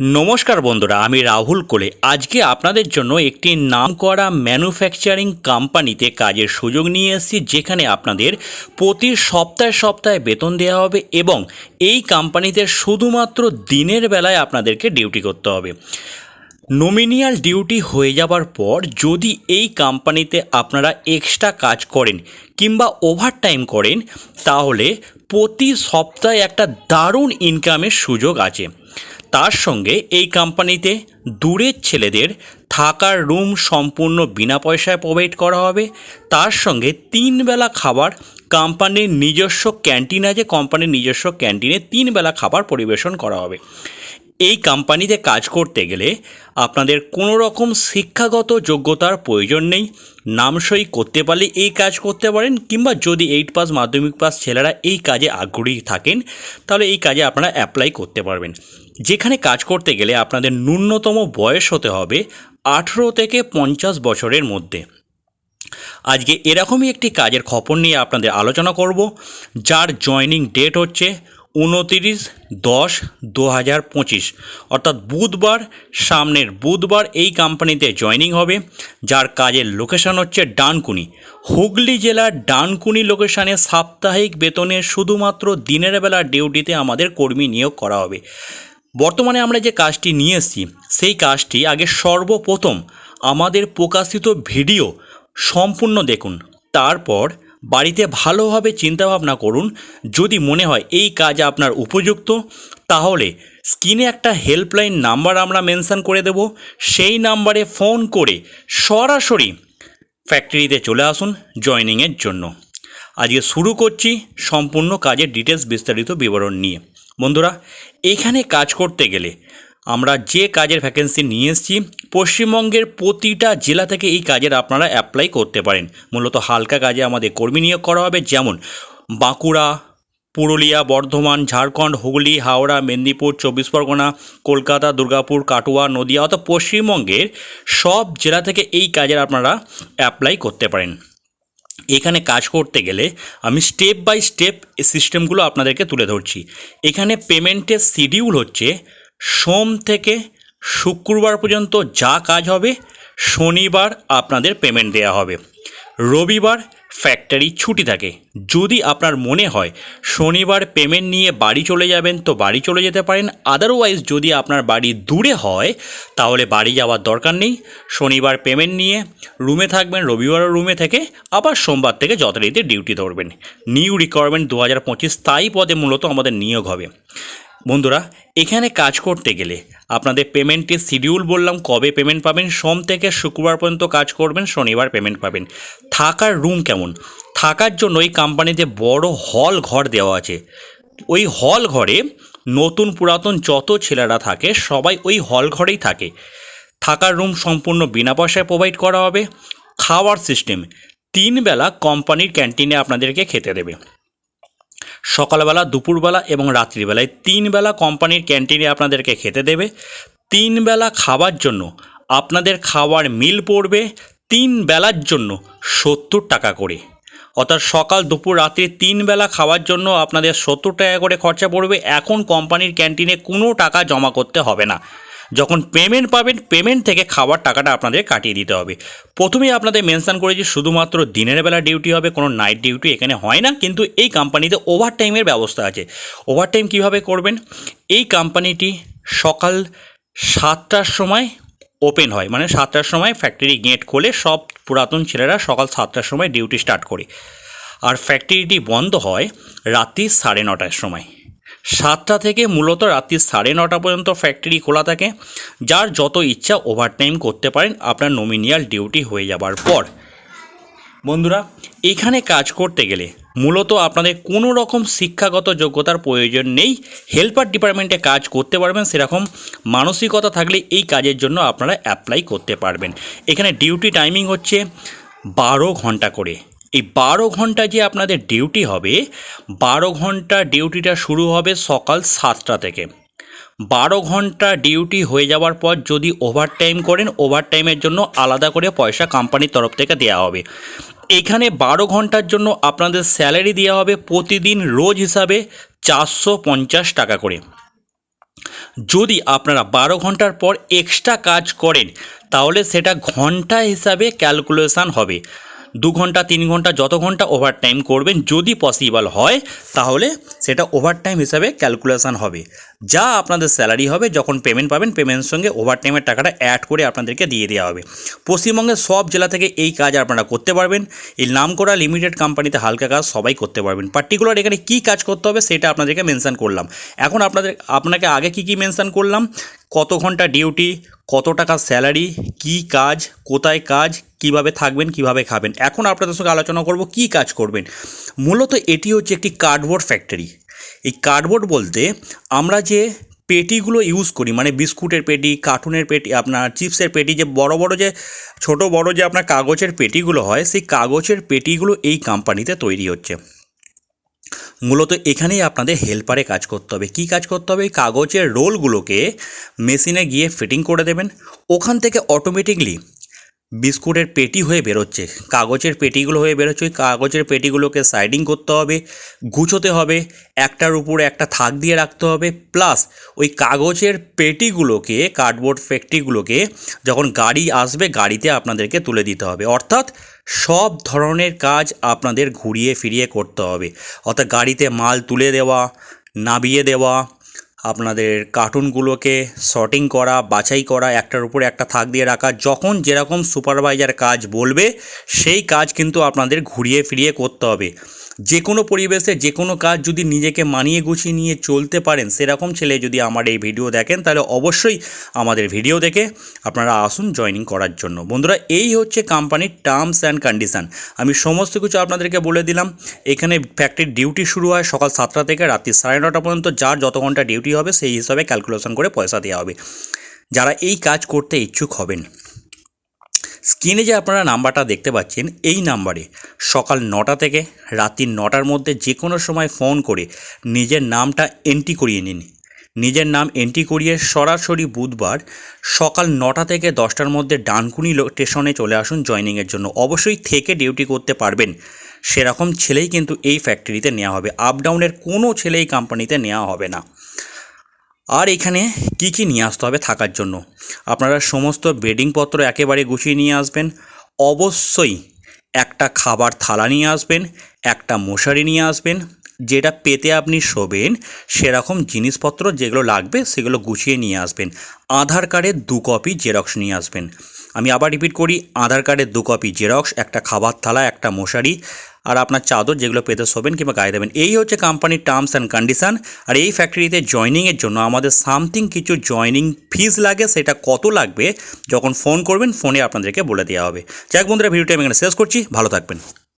নমস্কার বন্ধুরা, আমি রাহুল কোলে। আজকে আপনাদের জন্য একটি নামকরা ম্যানুফ্যাকচারিং কোম্পানিতে কাজের সুযোগ নিয়ে এসেছি, যেখানে আপনাদের প্রতি সপ্তাহে সপ্তাহে বেতন দেওয়া হবে এবং এই কোম্পানিতে শুধুমাত্র দিনের বেলায় আপনাদেরকে ডিউটি করতে হবে। নমিনিয়াল ডিউটি হয়ে যাবার পর যদি এই কোম্পানিতে আপনারা এক্সট্রা কাজ করেন কিংবা ওভারটাইম করেন, তাহলে প্রতি সপ্তাহে একটা দারুণ ইনকামের সুযোগ আছে। তার সঙ্গে এই কোম্পানিতে দূরের ছেলেদের থাকার রুম সম্পূর্ণ বিনা পয়সায় প্রোভাইড করা হবে। তার সঙ্গে তিন বেলা খাবার কোম্পানির নিজস্ব ক্যান্টিন আছে কোম্পানির নিজস্ব ক্যান্টিনে তিন বেলা খাবার পরিবেশন করা হবে। এই কোম্পানিতে কাজ করতে গেলে আপনাদের কোনো রকম শিক্ষাগত যোগ্যতার প্রয়োজন নেই। নামসই করতে পারলে এই কাজ করতে পারেন, কিংবা যদি এইট পাস মাধ্যমিক পাস ছেলেরা এই কাজে আগ্রহী থাকেন, তাহলে এই কাজে আপনারা অ্যাপ্লাই করতে পারবেন। যেখানে কাজ করতে গেলে আপনাদের ন্যূনতম বয়স হতে হবে আঠেরো থেকে পঞ্চাশ বছরের মধ্যে। আজকে এরকমই একটি কাজের খবর নিয়ে আপনাদের আলোচনা করব, যার জয়নিং ডেট হচ্ছে উনতিরিশ দশ দু হাজার পঁচিশ। অর্থাৎ বুধবার, সামনের বুধবার এই কোম্পানিতে জয়নিং হবে, যার কাজের লোকেশন হচ্ছে ডানকুনি। হুগলি জেলার ডানকুনি লোকেশানে সাপ্তাহিক বেতনে শুধুমাত্র দিনের বেলা ডিউটিতে আমাদের কর্মী নিয়োগ করা হবে। বর্তমানে আমরা যে কাজটি নিয়ে এসেছি, সেই কাজটি আগে সর্বপ্রথম আমাদের প্রকাশিত ভিডিও সম্পূর্ণ দেখুন। তারপর বাড়িতে ভালোভাবে চিন্তাভাবনা করুন। যদি মনে হয় এই কাজ আপনার উপযুক্ত, তাহলে স্ক্রিনে একটা হেল্পলাইন নাম্বার আমরা মেনশন করে দেব। সেই নাম্বারে ফোন করে সরাসরি ফ্যাক্টরিতে চলে আসুন জয়নিংয়ের জন্য। আজকে শুরু করছি সম্পূর্ণ কাজের ডিটেলস বিস্তারিত বিবরণ নিয়ে। বন্ধুরা এখানে কাজ করতে গেলে। আমরা যে কাজের ভ্যাকেন্সি নিয়ে এসেছি, পশ্চিমবঙ্গের প্রতিটা জেলা থেকে এই কাজের আপনারা অ্যাপ্লাই করতে পারেন। মূলত হালকা কাজে আমাদের কর্মী নিয়োগ করা হবে, যেমন বাঁকুড়া, পুরুলিয়া, বর্ধমান, ঝাড়খণ্ড, হুগলি, হাওড়া, মেদিনীপুর, চব্বিশ পরগনা, কলকাতা, দুর্গাপুর, কাটোয়া, নদিয়া অর্থাৎ পশ্চিমবঙ্গের সব জেলা থেকে এই কাজের আপনারা অ্যাপ্লাই করতে পারেন। এখানে কাজ করতে গেলে আমি স্টেপ বাই স্টেপ সিস্টেমগুলো আপনাদেরকে তুলে ধরছি। এখানে পেমেন্টের শিডিউল হচ্ছে সোম থেকে শুক্রবার পর্যন্ত যা কাজ হবে, শনিবার আপনাদের পেমেন্ট দেওয়া হবে। রবিবার ফ্যাক্টরি ছুটি থাকে। যদি আপনার মনে হয় শনিবার পেমেন্ট নিয়ে বাড়ি চলে যাবেন, তো বাড়ি চলে যেতে পারেন। আদারওয়াইজ যদি আপনার বাড়ি দূরে হয়, তাহলে বাড়ি যাওয়ার দরকার নেই। শনিবার পেমেন্ট নিয়ে রুমে থাকবেন রবিবারও রুমে থেকে আবার সোমবার থেকে যথারীতি ডিউটি ধরবেন। নিউ রিকোয়ারমেন্ট দু হাজার পঁচিশ স্থায়ী পদে মূলত আমাদের নিয়োগ হবে। বন্ধুরা, এখানে কাজ করতে গেলে আপনাদের পেমেন্টের শিডিউল বললাম, কবে পেমেন্ট পাবেন, সোম থেকে শুক্রবার পর্যন্ত কাজ করবেন, শনিবার পেমেন্ট পাবেন। থাকার রুম কেমন? থাকার জন্য এই কোম্পানিতে বড় হল ঘর দেওয়া আছে। ওই হল ঘরে নতুন পুরাতন যত ছেলেরা থাকে, সবাই ওই হল ঘরেই থাকে। থাকার রুম সম্পূর্ণ বিনা পয়সায় প্রোভাইড করা হবে। খাওয়ার সিস্টেম তিন বেলা কোম্পানির ক্যান্টিনে আপনাদেরকে খেতে দেবে। সকালবেলা, দুপুরবেলা এবং রাত্রিবেলায় তিন বেলা কোম্পানির ক্যান্টিনে আপনাদেরকে খেতে দেবে। তিন বেলা খাবার জন্য আপনাদের খাওয়ার মিল পড়বে তিন বেলার জন্য সত্তর টাকা করে। অর্থাৎ সকাল, দুপুর, রাত্রি তিন বেলা খাওয়ার জন্য আপনাদের সত্তর টাকা করে খরচা পড়বে। এখন কোম্পানির ক্যান্টিনে কোনো টাকা জমা করতে হবে না। যখন পেমেন্ট পাবেন পেমেন্ট থেকে খাবার টাকাটা আপনাদের কাটিয়ে দিতে হবে। প্রথমেই আপনাদের মেনশন করেছি শুধুমাত্র দিনের বেলা ডিউটি হবে, কোনো নাইট ডিউটি এখানে হয় না, কিন্তু এই কোম্পানিতে ওভার টাইমের ব্যবস্থা আছে। ওভার টাইম কীভাবে করবেন? এই কোম্পানিটি সকাল সাতটার সময় ওপেন হয় মানে সাতটার সময় ফ্যাক্টরি গেট খোলে, সব পুরাতন ছেলেরা সকাল সাতটার সময় ডিউটি স্টার্ট করে। আর ফ্যাক্টরিটি বন্ধ হয় রাত্রি সাড়ে নটার সময়। সাতটা থেকে মূলত রাত্রি সাড়ে নটা পর্যন্ত ফ্যাক্টরি খোলা থাকে, যার যত ইচ্ছা ওভারটাইম করতে পারেন, আপনার নমিনিয়াল ডিউটি হয়ে যাবার পর। বন্ধুরা, এখানে কাজ করতে গেলে মূলত আপনাদের কোনো রকম শিক্ষাগত যোগ্যতার প্রয়োজন নেই। হেল্পার ডিপার্টমেন্টে কাজ করতে পারবেন, সেরকম মানসিকতা থাকলে এই কাজের জন্য আপনারা অ্যাপ্লাই করতে পারবেন। এখানে ডিউটি টাইমিং হচ্ছে বারো ঘণ্টা করে। এই বারো ঘণ্টা যে আপনাদের ডিউটি হবে, বারো ঘণ্টা ডিউটিটা শুরু হবে সকাল সাতটা থেকে। বারো ঘণ্টা ডিউটি হয়ে যাওয়ার পর যদি ওভারটাইম করেন ওভারটাইমের জন্য আলাদা করে পয়সা কোম্পানির তরফ থেকে দেওয়া হবে। এখানে বারো ঘণ্টার জন্য আপনাদের স্যালারি দেওয়া হবে প্রতিদিন রোজ হিসাবে চারশো পঞ্চাশ টাকা করে। যদি আপনারা বারো ঘণ্টার পর এক্সট্রা কাজ করেন, তাহলে সেটা ঘণ্টা হিসাবে ক্যালকুলেশান হবে। দু ঘণ্টা, তিন ঘণ্টা, যত ঘণ্টা ওভারটাইম করবেন, যদি পসিবল হয়, তাহলে সেটা ওভারটাইম হিসাবে ক্যালকুলেশান হবে। যা আপনাদের স্যালারি হবে, যখন পেমেন্ট পাবেন পেমেন্টের সঙ্গে ওভারটাইমের টাকাটা অ্যাড করে আপনাদেরকে দিয়ে দেওয়া হবে। পশ্চিমবঙ্গের সব জেলা থেকে এই কাজ আপনারা করতে পারবেন। এই নাম করা লিমিটেড কোম্পানিতে হালকা কাজ সবাই করতে পারবেন। পার্টিকুলার এখানে কী কাজ করতে হবে, সেটা আপনাদেরকে মেনশন করলাম। এখন আপনাদের, আপনাকে আগে কি কি মেনশন করলাম? কত ঘণ্টা ডিউটি কত টাকা স্যালারি কি কাজ, কোথায় কাজ কীভাবে থাকবেন, কীভাবে খাবেন। এখন আপনাদের সঙ্গে আলোচনা করব কি কাজ করবেন। মূলত এটি হচ্ছে একটি কার্ডবোর্ড ফ্যাক্টরি এই কার্ডবোর্ড বলতে আমরা যে পেটিগুলো ইউজ করি মানে বিস্কুটের পেটি কার্টুনের পেটি, আপনার চিপসের পেটি, যে বড় বড় যে, ছোট, বড় যে আপনার কাগজের পেটিগুলো হয়, সেই কাগজের পেটিগুলো এই কোম্পানিতে তৈরি হচ্ছে। মূলত এখানেই আপনাদের হেল্পারে কাজ করতে হবে। কি কাজ করতে হবে? কাগজের রোলগুলোকে মেশিনে গিয়ে ফিটিং করে দেবেন। ওখান থেকে অটোমেটিকলি বিস্কুটের পেটি হয়ে বেরোচ্ছে। কাগজের পেটিগুলো হয়ে বেরোচ্ছে। ওই কাগজের পেটিগুলোকে সাইডিং করতে হবে, গুছোতে হবে, একটার উপরে একটা থাক দিয়ে রাখতে হবে। প্লাস ওই কাগজের পেটিগুলোকে, কার্ডবোর্ড ফ্যাক্টরিগুলোকে যখন গাড়ি আসবে, গাড়িতে আপনাদেরকে তুলে দিতে হবে। অর্থাৎ সব ধরনের কাজ আপনাদের ঘুরিয়ে ফিরিয়ে করতে হবে। অর্থাৎ গাড়িতে মাল তুলে দেওয়া নাবিয়ে দেওয়া আপনাদের কার্টুনগুলোকে শর্টিং করা, বাছাই করা, একটার উপরে একটা থাক দিয়ে রাখা, যখন যেরকম সুপারভাইজার কাজ বলবে, সেই কাজ কিন্তু আপনাদের ঘুরিয়ে ফিরিয়ে করতে হবে। যে কোনো পরিবেশে যে কোনো কাজ যদি নিজেকে মানিয়ে গুছিয়ে নিয়ে চলতে পারেন, সেরকম ছেলে যদি আমার এই ভিডিও দেখেন, তাহলে অবশ্যই আমাদের ভিডিও দেখে আপনারা আসুন জয়েনিং করার জন্য। বন্ধুরা, এই হচ্ছে কোম্পানির টার্মস অ্যান্ড কন্ডিশন আমি সমস্ত কিছু আপনাদেরকে বলে দিলাম। এখানে ফ্যাক্টরির ডিউটি শুরু হয় সকাল সাতটা থেকে রাত্রি সাড়ে নটা পর্যন্ত। যার যত ঘণ্টা ডিউটি হবে, সেই হিসাবে ক্যালকুলেশন করে পয়সা দেওয়া হবে। যারা এই কাজ করতে ইচ্ছুক হবেন স্ক্রিনে যে আপনারা নাম্বারটা দেখতে পাচ্ছেন, এই নাম্বারে সকাল নটা থেকে রাত্রি নটার মধ্যে যে কোনো সময় ফোন করে নিজের নামটা এন্ট্রি করিয়ে নিন। নিজের নাম এন্ট্রি করিয়ে সরাসরি বুধবার সকাল নটা থেকে দশটার মধ্যে ডানকুনি স্টেশনে চলে আসুন জয়নিংয়ের জন্য। অবশ্যই থেকে ডিউটি করতে পারবেন। সেরকম ছেলেই কিন্তু এই ফ্যাক্টরিতে নেওয়া হবে। আপ ডাউনের কোনো ছেলেই কোম্পানিতে নেওয়া হবে না। আর এখানে কি কি নিয়ে আসতে হবে থাকার জন্য? আপনারা সমস্ত বেডিংপত্র একেবারে গুছিয়ে নিয়ে আসবেন। অবশ্যই একটা খাবার থালা নিয়ে আসবেন, একটা মশারি নিয়ে আসবেন। যেটা পেতে আপনি শোবেন, সেরকম জিনিসপত্র যেগুলো লাগবে সেগুলো গুছিয়ে নিয়ে আসবেন। আধার কার্ডের দু কপি জেরক্স নিয়ে আসবেন। আমি আবার রিপিট করি, আধার কার্ডের দু কপি জেরক্স, একটা খাবার থালা, একটা মশারি আর আপনার চাদর যেগুলো পেতে শোবেন কিংবা গায়ে দেবেন। এই হচ্ছে কোম্পানির টার্মস অ্যান্ড কন্ডিশান আর এই ফ্যাক্টরিতে জয়নিংয়ের জন্য আমাদের সামথিং কিছু জয়নিং ফিজ লাগে, সেটা কত লাগবে, যখন ফোন করবেন ফোনে আপনাদেরকে বলে দেওয়া হবে। যাক বন্ধুরা ভিডিওটি আমি এখানে শেষ করছি। ভালো থাকবেন।